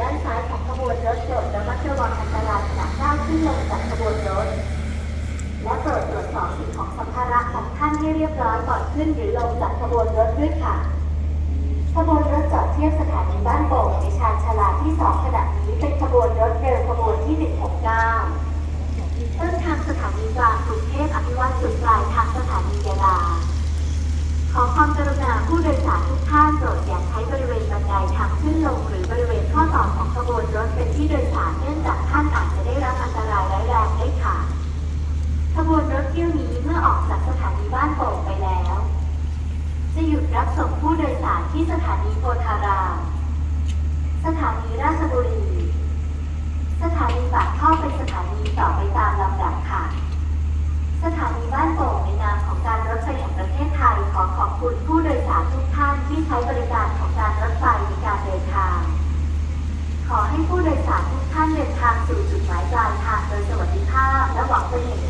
ด้านซ้ายของขบวนรถโปรดระมัดระวังอันตรายขณะก้าวขึ้นลงจากขบวนรถ และโปรดตรวจสอบสิ่งของสัมภาระของท่านให้เรียบร้อยก่อนขึ้นหรือลงจากขบวนรถด้วยค่ะ ขบวนรถจอดเทียบสถานีบ้านโป่งในชานชาลาที่สองขณะ รับส่งผู้โดยสารที่สถานีโพธาราม สถานีราชบุรี สถานีปากท่อเป็นสถานีต่อไปตามลำดับค่ะ สถานีบ้านโป่งในนามของการรถไฟแห่งประเทศไทยขอขอบคุณผู้โดยสารทุกท่านที่ใช้บริการของการรถไฟในการเดินทาง ขอให้ผู้โดยสารทุกท่านเดินทางสู่จุดหมายปลายทางโดยสวัสดิภาพและหวังเป็นอย่างยิ่งว่าในการเดินทางครั้ง